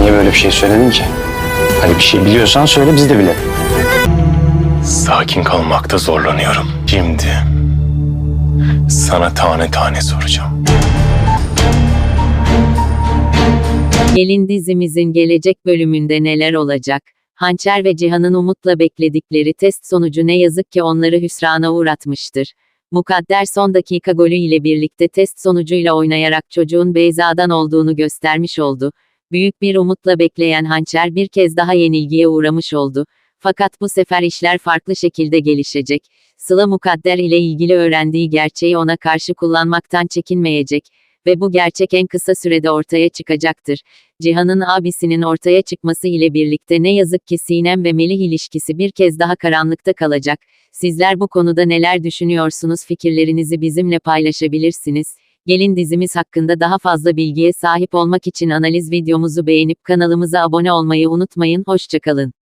niye böyle bir şey söyledin ki? Hadi bir şey biliyorsan söyle biz de bilelim. Sakin kalmakta zorlanıyorum. Şimdi sana tane tane soracağım. Gelin dizimizin gelecek bölümünde neler olacak? Hançer ve Cihan'ın umutla bekledikleri test sonucu ne yazık ki onları hüsrana uğratmıştır. Mukadder son dakika golü ile birlikte test sonucuyla oynayarak çocuğun Beyza'dan olduğunu göstermiş oldu. Büyük bir umutla bekleyen Hançer bir kez daha yenilgiye uğramış oldu. Fakat bu sefer işler farklı şekilde gelişecek. Sıla Mukadder ile ilgili öğrendiği gerçeği ona karşı kullanmaktan çekinmeyecek ve bu gerçek en kısa sürede ortaya çıkacaktır. Cihan'ın abisinin ortaya çıkması ile birlikte ne yazık ki Sinem ve Melih ilişkisi bir kez daha karanlıkta kalacak. Sizler bu konuda neler düşünüyorsunuz fikirlerinizi bizimle paylaşabilirsiniz. Gelin dizimiz hakkında daha fazla bilgiye sahip olmak için analiz videomuzu beğenip kanalımıza abone olmayı unutmayın. Hoşçakalın.